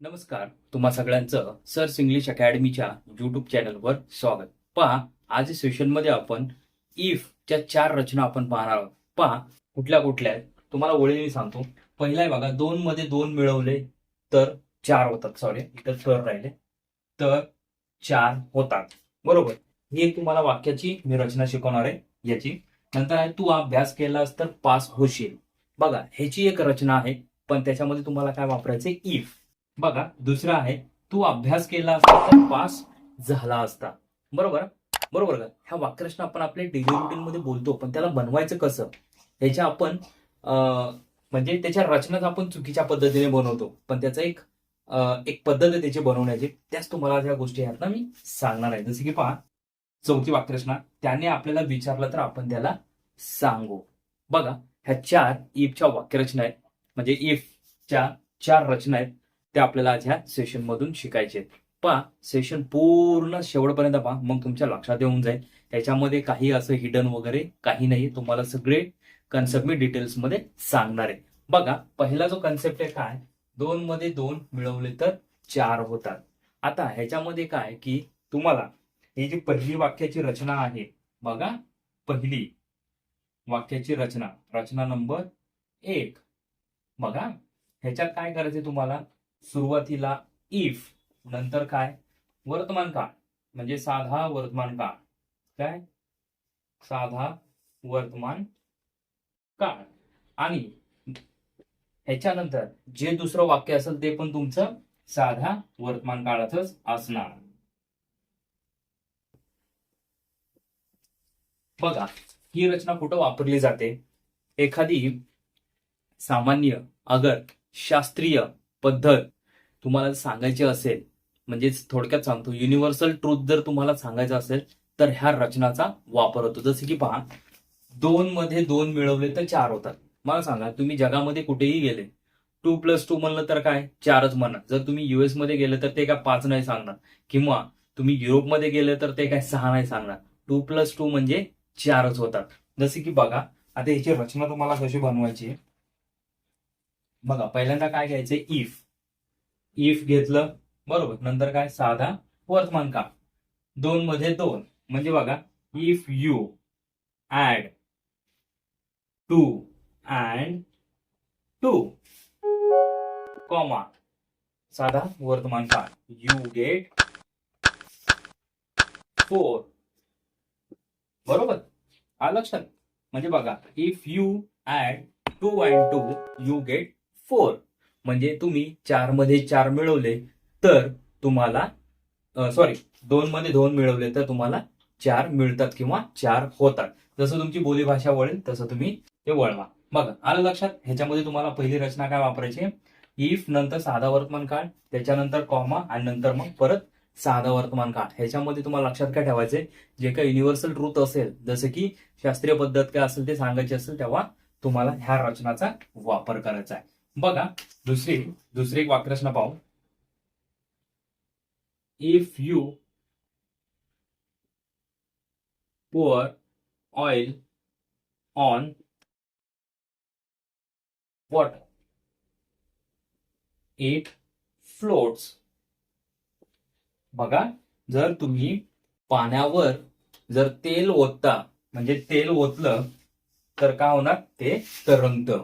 नमस्कार तुम्हा सगळ्यांचं सर्स इंग्लिश अकॅडमीच्या युट्यूब चॅनलवर स्वागत. पहा आज सेशनमध्ये आपण इफ च्या चार रचना आपण पाहणार आहोत. पहा कुठल्या कुठल्या आहेत. तुम्हाला ओळीने मी सांगतो. पहिला आहे बघा दोन मध्ये दोन मिळवले तर चार होतात. सॉरी इतर तर राहिले तर चार होतात. बरोबर? ही एक तुम्हाला वाक्याची मी रचना शिकवणार आहे याची. नंतर आहे तू अभ्यास केलास तर पास होशील. बघा ह्याची एक रचना आहे पण त्याच्यामध्ये तुम्हाला काय वापरायचं इफ बघा दुसरा आहे तू अभ्यास केला असता तर पास झाला असता. बरोबर? बरोबर का? ह्या वाक्यरचना आपण आपल्या डेली रुटीन मध्ये बोलतो पण त्याला बनवायचं कसं? ह्याच्या आपण म्हणजे त्याच्या रचनाच आपण चुकीच्या पद्धतीने बनवतो. पण त्याचा एक एक पद्धत आहे त्याची बनवण्याची. त्याच तुम्हाला त्या गोष्टी आहेत ना मी सांगणार आहे. जसं की पहा चौथी वाक्यरचना त्याने आपल्याला विचारलं तर आपण त्याला सांगू. बघा ह्या चार इफच्या वाक्यरचना आहेत. म्हणजे इफच्या चार रचना आहेत. ते आपल्याला आज ह्या सेशन मधून शिकायचे पहा सेशन पूर्ण शेवटपर्यंत पहा मग तुमच्या लक्षात येऊन जाईल. याच्यामध्ये काही असं हिडन वगैरे काही नाही तुम्हाला सगळे कन्सेप्ट मी डिटेल्समध्ये सांगणार आहे. बघा पहिला जो कन्सेप्ट आहे काय? दोन मध्ये दोन मिळवले तर चार होतात. आता ह्याच्यामध्ये काय की तुम्हाला ही जी पहिली वाक्याची रचना आहे बघा पहिली वाक्याची रचना. रचना नंबर एक. बघा ह्याच्यात काय करायचे तुम्हाला? सुरुवातीला इफ नंतर काय? वर्तमान काळ म्हणजे साधा वर्तमान काळ. काय? साधा वर्तमान काळ. आणि ह्याच्यानंतर जे दुसरं वाक्य असेल ते पण तुमचं साधा वर्तमान काळातच असणार. बघा ही रचना कुठं वापरली जाते? एखादी सामान्य अगर शास्त्रीय पद्धत तुम्हाला सांगायची असेल म्हणजेच थोडक्यात सांगतो युनिव्हर्सल ट्रूथ जर तुम्हाला सांगायचं असेल तर ह्या रचनाचा वापर होतो. जसे की पहा दोन मध्ये दोन मिळवले तर चार होतात. मला सांगा तुम्ही जगामध्ये कुठेही गेले टू प्लस टू म्हणलं तर काय? चारच म्हणा. जर तुम्ही युएसमध्ये गेले तर ते काय पाच नाही सांगणार. किंवा तुम्ही युरोपमध्ये गेले तर ते काय सहा नाही सांगणार. टू प्लस टू म्हणजे चारच होतात. जसे की बघा आता ह्याची रचना तुम्हाला कशी बनवायची आहे? बघा पहिल्यांदा काय घ्यायचं? इफ इफ घेतलं बरोबर. नंतर काय? साधा वर्तमान काळ. दोन मध्ये दोन. म्हणजे बघा if you add two and two comma. साधा वर्तमान काळ. यू गेट फोर बरोबर? आलं लक्षात. म्हणजे बघा if you add two and two you get four. म्हणजे तुम्ही चारमध्ये चार मिळवले तर तुम्हाला सॉरी दोन मध्ये दोन मिळवले तर तुम्हाला चार मिळतात किंवा चार होतात. जसं तुमची बोलीभाषा वळेल तसं तुम्ही ते वळवा. बघा आलं लक्षात? ह्याच्यामध्ये तुम्हाला पहिली रचना काय वापरायची? इफ नंतर साधा वर्तमान काळ त्याच्यानंतर कॉमा आणि नंतर मग परत साधा वर्तमान काळ. ह्याच्यामध्ये तुम्हाला लक्षात काय ठेवायचे जे काही युनिव्हर्सल ट्रूथ असेल जसं की शास्त्रीय पद्धत काय असेल ते सांगायची असेल तेव्हा तुम्हाला ह्या रचनाचा वापर करायचा आहे. बघा दुसरी दुसरी एक वाक्यरचना पाहू. If you pour oil on water it floats बघा जर तुम्ही पाण्यावर जर तेल ओतता म्हणजे तेल ओतलं तर काय होणार? ते तरंगत.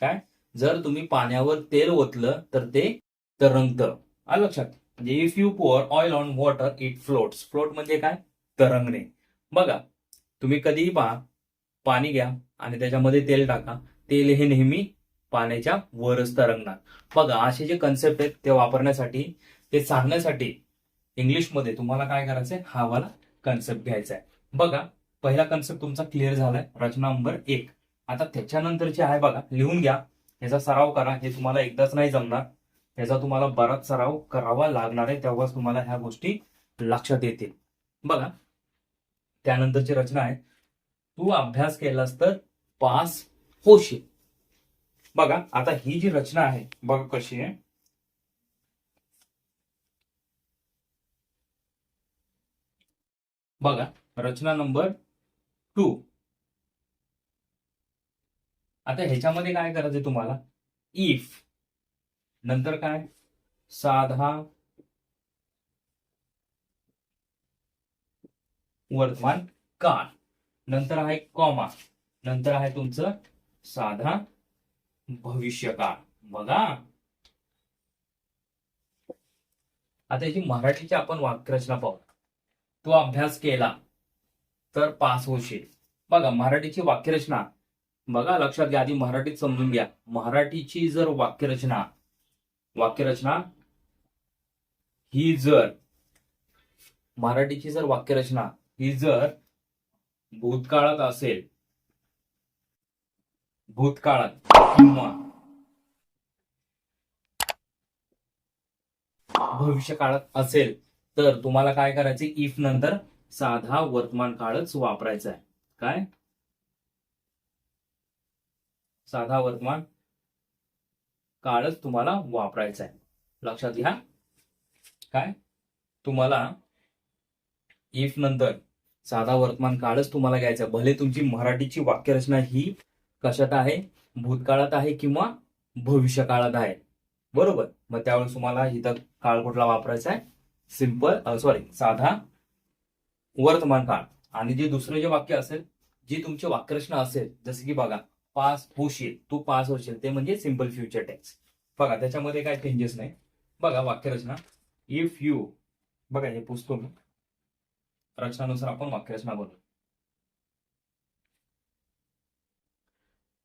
काय? जर तुम्ही पाण्यावर तेल ओतलं तर ते तरंगत. आलं लक्षात? म्हणजे if you pour oil on water it floats float म्हणजे काय? तरंगणे. बघा तुम्ही कधीही पहा पाणी घ्या आणि त्याच्यामध्ये तेल टाका. तेल हे नेहमी पाण्याच्या वरच तरंगणार. बघा असे जे कन्सेप्ट आहेत ते वापरण्यासाठी ते सांगण्यासाठी इंग्लिशमध्ये तुम्हाला काय करायचंय हा वाला कन्सेप्ट घ्यायचा आहे. बघा पहिला कन्सेप्ट तुमचा क्लिअर झालाय. रचना नंबर एक. आता त्याच्यानंतरचे आहे बघा लिहून घ्या. याचा सराव करा. हे तुम्हाला एकदाच नाही जमणार. याचा तुम्हाला बराच सराव करावा लागणार आहे. तेव्हाच तुम्हाला ह्या गोष्टी लक्षात येतील. बघा त्यानंतरची रचना आहे. तू अभ्यास केलास तर पास होशील. बघा आता ही जी रचना आहे बघा कशी आहे. बघा रचना नंबर टू आता ह्याच्यामध्ये काय करायचंय तुम्हाला? इफ नंतर काय? साधा. वर्तमान काळ. नंतर आहे कॉमा नंतर आहे तुमचं साधा भविष्यकाळ बघा. आता याची मराठीची आपण वाक्यरचना पाहू. तो अभ्यास केला तर पास होशील. बघा मराठीची वाक्यरचना. बघा लक्षात घ्या आधी मराठीत समजून घ्या. मराठीची जर वाक्यरचना वाक्यरचना ही जर मराठीची जर वाक्यरचना ही जर भूतकाळात असेल भूतकाळात किंवा भविष्य काळात असेल तर तुम्हाला काय करायचं इफ नंतर साधा वर्तमान काळच वापरायचा आहे काय? साधा वर्तमान काळच तुम्हाला वापरायचा आहे. लक्षात घ्या. काय? तुम्हाला इफ नंतर साधा वर्तमान काळच तुम्हाला घ्यायचा भले तुमची मराठीची वाक्यरचना ही कशात आहे? भूतकाळात आहे किंवा भविष्य काळात आहे. बरोबर? मग त्यावेळेस तुम्हाला इथं काळ कुठला वापरायचा आहे? सिंपल सॉरी साधा वर्तमान काळ. आणि जे दुसरं जे वाक्य असेल जी तुमची वाक्यरचना असेल जसं की बघा पास होशील तू पास होशील ते म्हणजे सिंपल फ्युचर टेक्स बघा त्याच्यामध्ये काय चेंजेस नाही. बघा वाक्यरचना. इफ यू बघा हे पुसतो मी. रचनानुसार आपण वाक्यरचना बनवू.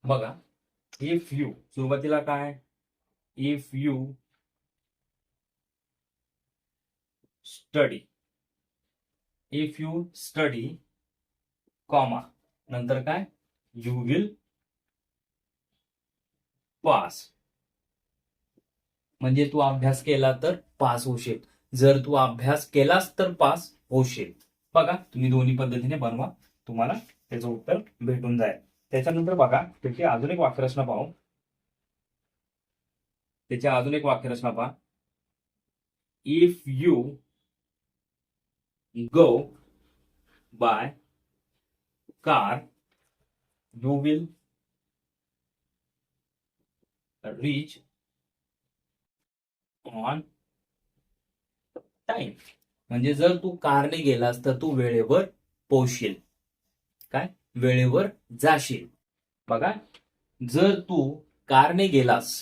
बघा इफ यू सुरुवातीला काय? If you study if you study comma नंतर काय? You will pass. म्हणजे तू अभ्यास केला तर पास होशील जर तू अभ्यास केलास तर पास होशील बघा तुम्ही दोन्ही पद्धतीने बनवा. तुम्हाला त्याचं उत्तर भेटून जाईल. त्याच्यानंतर बघा त्याची अजून एक वाक्यरचना पाहू. त्याची अजून एक वाक्यरचना पहा. If you go by car you will reach on time. म्हणजे जर तू कारने गेलास तर तू वेळेवर पोहोचशील. काय? वेळेवर जाशील. बघा जर तू कारने गेलास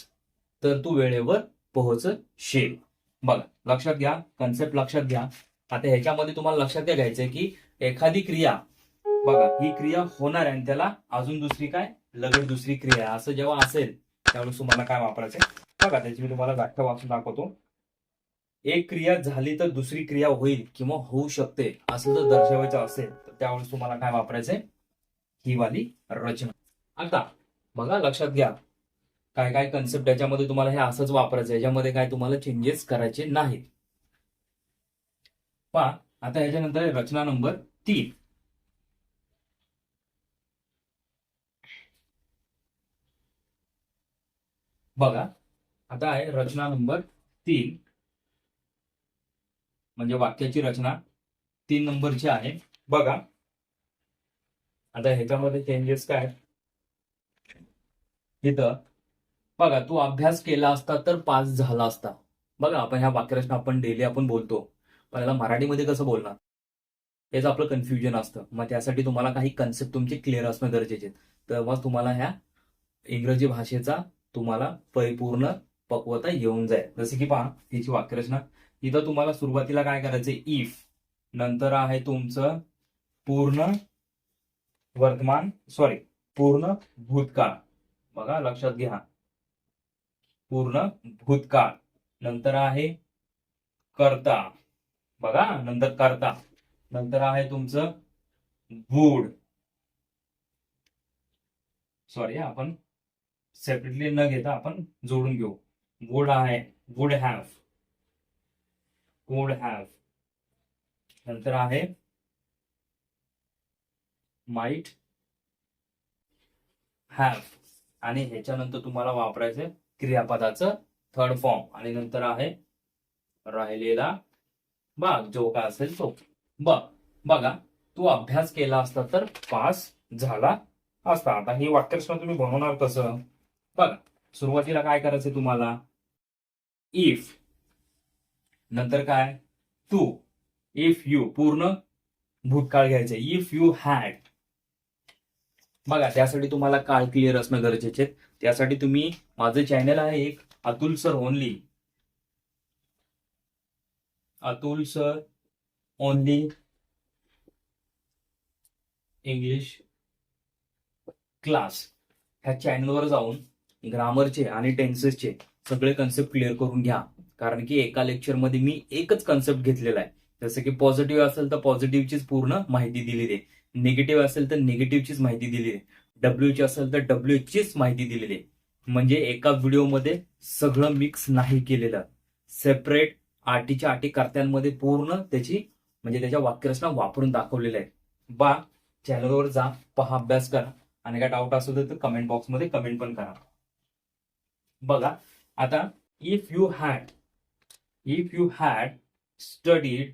तर तू वेळेवर पोहोचशील. बघा लक्षात घ्या कन्सेप्ट लक्षात घ्या. आता ह्याच्यामध्ये तुम्हाला लक्षात काय घ्यायचंय की एखादी क्रिया बघा ही क्रिया होणार आहे आणि त्याला अजून दुसरी काय? लगेच दुसरी क्रिया असं जेव्हा असेल त्यावेळेस तुम्हाला काय वापरायचंय? बघा त्याची मी तुम्हाला व्याख्या वाचून दाखवतो. एक क्रिया झाली तर दुसरी क्रिया होईल किंवा होऊ शकते असं जर दर्शवायचं असेल तर त्यावेळेस तुम्हाला काय वापरायचंय? ही वाली रचना. आता बघा लक्षात घ्या. काय काय कन्सेप्ट याच्यामध्ये तुम्हाला हे असंच वापरायचं याच्यामध्ये काय तुम्हाला चेंजेस करायचे नाहीत. पहा आता ह्याच्यानंतर रचना नंबर तीन. बघा आता आहे रचना नंबर तीन. म्हणजे वाक्याची रचना तीन नंबरची आहे. बघा. आता ह्याच्यामध्ये चेंजेस काय इथं. बघा तू अभ्यास केला असता तर पास झाला असता. बघा आपण ह्या वाक्यरचना आपण डेली आपण बोलतो. पण याला मराठीमध्ये कसं बोलणार? हेच आपलं कन्फ्युजन असतं. मग त्यासाठी तुम्हाला काही कन्सेप्ट तुमचे क्लिअर असणं गरजेचे तेव्हाच तुम्हाला ह्या इंग्रजी भाषेचा तुम्हाला परिपूर्ण पक्वता येऊन जाईल. जसे की पहा हिची वाक्यरचना. इथं तुम्हाला सुरुवातीला काय करायचं इफ नंतर आहे तुमचं पूर्ण वर्तमान सॉरी पूर्ण भूतकाळ. बघा लक्षात घ्या. पूर्ण भूतकाळ. नंतर आहे कर्ता. बघा नंतर करता. नंतर आहे तुमचं बूड सॉरी आपण सेपरेटली न घेता आपण जोडून घेऊ. वुड आहे वुड हॅव वुड हॅव नंतर आहे माइट हॅव आणि ह्याच्यानंतर तुम्हाला वापरायचं क्रियापदाचं थर्ड फॉर्म आणि नंतर आहे राहिलेला भाग जो काय असेल तो. बघ बघा तू अभ्यास केला असता तर पास झाला असता. आता हे वाक्यरचना तुम्ही बनवणार कसं? बघा सुरुवातीला काय करायचं तुम्हाला? इफ नंतर काय? तू इफ यू पूर्ण भूतकाळ घ्यायचं इफ यू हॅड बघा त्यासाठी तुम्हाला काळ क्लिअर असणं गरजेचे त्यासाठी तुम्ही माझं चॅनल आहे एक Atul sir only Atul sir only English class ह्या चॅनलवर जाऊन ग्रामरचे आणि टेन्सेसचे सगळे कन्सेप्ट क्लिअर करून घ्या. कारण की एका लेक्चरमध्ये मी एकच कन्सेप्ट घेतलेला आहे. जसं की पॉझिटिव्ह असेल तर पॉझिटिव्हचीच पूर्ण माहिती दिलेली आहे निगेटिव्ह असेल तर निगेटिव्हचीच माहिती दिलेली आहे डब्ल्यू ची असेल तर डब्ल्यू चीच माहिती दिलेली आहे म्हणजे एका व्हिडिओमध्ये सगळं मिक्स नाही केलेलं. सेपरेट आटीच्या आटी कर्त्यांमध्ये पूर्ण त्याची म्हणजे त्याच्या वाक्यरचना वापरून दाखवलेलं आहे. बा चॅनलवर जा पहा अभ्यास करा. आणि काय डाऊट असेल तर कमेंट बॉक्समध्ये कमेंट पण करा. बघा आता if you had if you had studied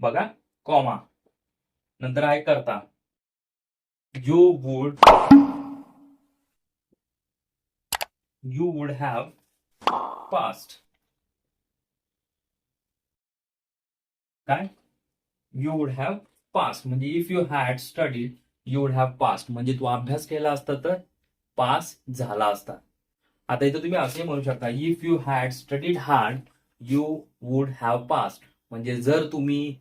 बघा कॉमा नंतर आहे करता. You would you would have passed काय? यू वुड हॅव पास्ट म्हणजे if you had studied you would have passed म्हणजे तू अभ्यास केला असता तर पास झाला असता. आता इथं तुम्ही असे म्हणू शकता if you had studied hard you would have pass म्हणजे जर तुम्ही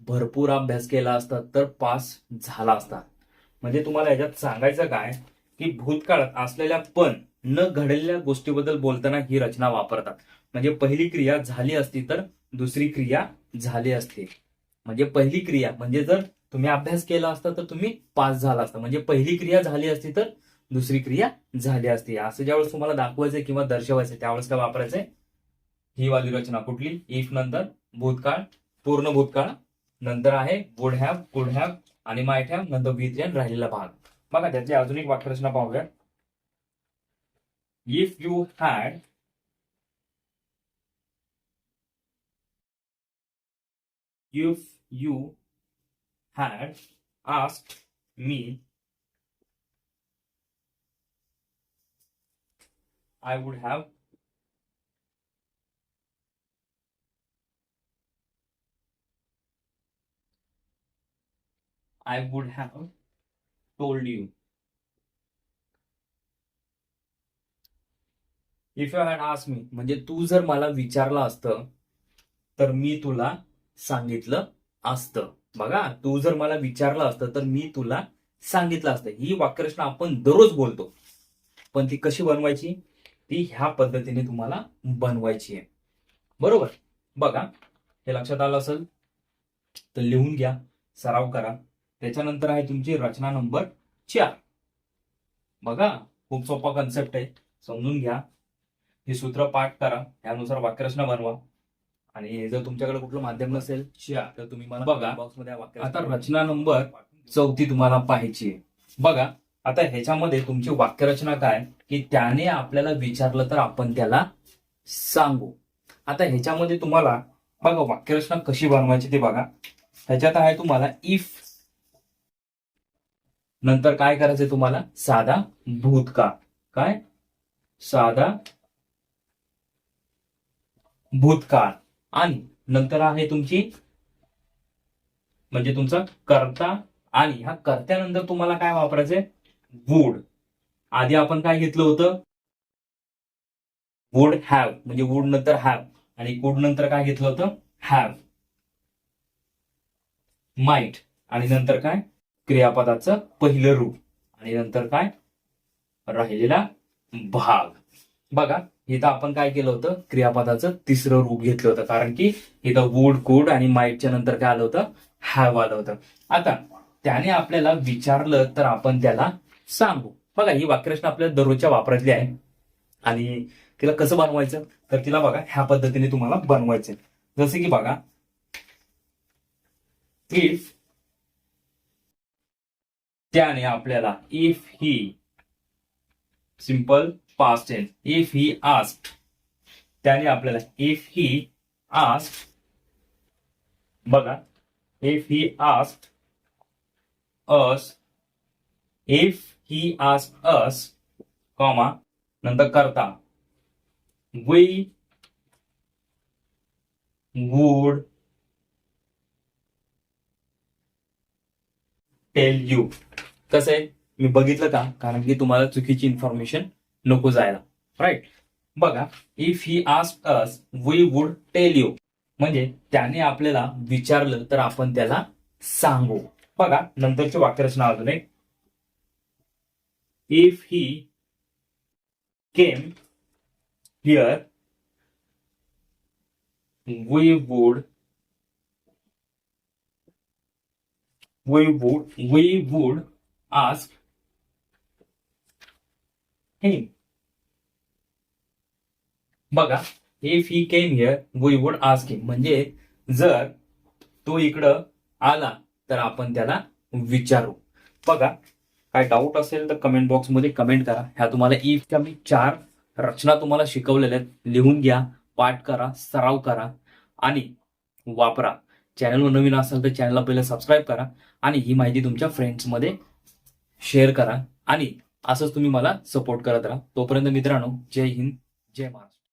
भरपूर अभ्यास केला असता तर पास झाला असता. म्हणजे तुम्हाला याच्यात सांगायचं काय की भूतकाळात असलेल्या पण न घडलेल्या गोष्टीबद्दल बोलताना ही रचना वापरतात. म्हणजे पहिली क्रिया झाली असती तर दुसरी क्रिया झाली असती. म्हणजे पहिली क्रिया म्हणजे जर तुम्ही अभ्यास केला असता तर तुम्ही पास झाला असता. म्हणजे पहिली क्रिया झाली असती तर दुसरी क्रिया झाली असती. असं ज्यावेळेस तुम्हाला दाखवायचंय किंवा दर्शवायचंय त्यावेळेस काय वापरायचंय? ही वाली रचना कुठली? इफ नंतर भूतकाळ पूर्ण भूतकाळ नंतर आहे वुड हॅव कुड हॅव आणि मायट हॅव नंतर विथ राहिलेला भाग. बघा त्याची अजून एक वाक्यरचना पाहूया if you had if you had ask me I would have. I would have told you. If you had asked me, म्हणजे तू जर मला विचारलं असतं तर मी तुला सांगितलं असतं. बघा तू जर मला विचारलं असतं तर मी तुला सांगितलं असतं. ही वाक्यरचना आपण दररोज बोलतो. पण ती कशी बनवायची? ती ह्या पद्धतीने तुम्हाला बनवायची आहे. बरोबर? बघा हे लक्षात आलं असेल तर लिहून घ्या सराव करा. त्याच्यानंतर आहे तुमची रचना नंबर चार. बघा खूप सोपा कन्सेप्ट आहे. समजून घ्या. हे सूत्र पाठ करा. त्यानुसार वाक्यरचना बनवा. आणि जर तुमच्याकडे कुठलं माध्यम नसेल तर तुम्ही मला बघा बॉक्समध्ये आता रचना नंबर चौथी तुम्हाला पाहायची आहे. बघा आता ह्याच्यामध्ये तुमची वाक्यरचना काय? की त्याने आपल्याला विचारलं तर आपण त्याला सांगू. आता ह्याच्यामध्ये तुम्हाला बघा वाक्यरचना कशी बनवायची ते बघा. ह्याच्यात आहे तुम्हाला इफ नंतर काय करायचंय तुम्हाला? साधा भूतकाळ. काय? साधा भूतकाळ. आणि नंतर आहे तुमची म्हणजे तुमचा कर्ता. आणि ह्या कर्त्यानंतर तुम्हाला काय वापरायचंय? वूड आधी आपण काय घेतलं होतं? वूड हॅव म्हणजे वूड नंतर हॅव आणि कुड नंतर काय घेतलं होतं? हॅव माइट आणि नंतर काय? क्रियापदाचं पहिलं रूप. आणि नंतर काय? राहिलेला भाग. बघा इथं आपण काय केलं होतं? क्रियापदाचं तिसरं रूप घेतलं होतं. कारण की इथं वूड कोड आणि माइटच्या नंतर काय आलं होतं? हॅव आलं होतं. आता त्याने आपल्याला विचारलं तर आपण त्याला सांगू. बघा ही वाक्यरचना आपल्या दररोजच्या वापरातली आहे. आणि तिला कसं बनवायचं? तर तिला बघा ह्या पद्धतीने तुम्हाला बनवायचं जसे की बघा इफ त्याने आपल्याला if he simple past tense if he asked त्याने आपल्याला इफ ही आस्ट बघा if he asked us if he ask us comma नंतर करता. वी वूड टेल यू कसं आहे? मी बघितलं का? कारण की तुम्हाला चुकीची इन्फॉर्मेशन नको जायला. राईट बघा if he ask us we would tell you म्हणजे त्याने आपल्याला विचारलं तर आपण त्याला सांगू. बघा नंतरची वाक्यरचना अजून एक. If he came here we would we would we would ask him. बघा if he came here we would ask him म्हणजे जर तो इकडं आला तर आपण त्याला विचारू. बघा काय डाऊट असेल तर कमेंट बॉक्समध्ये कमेंट करा. ह्या तुम्हाला इफच्या मी चार रचना तुम्हाला शिकवलेल्या आहेत. लिहून घ्या पाठ करा सराव करा आणि वापरा. चॅनलवर नवीन असाल तर चॅनलला पहिलं सबस्क्राईब करा आणि ही माहिती तुमच्या फ्रेंड्समध्ये शेअर करा आणि असंच तुम्ही मला सपोर्ट करत राहा. तोपर्यंत मित्रांनो जय हिंद जय महाराष्ट्र.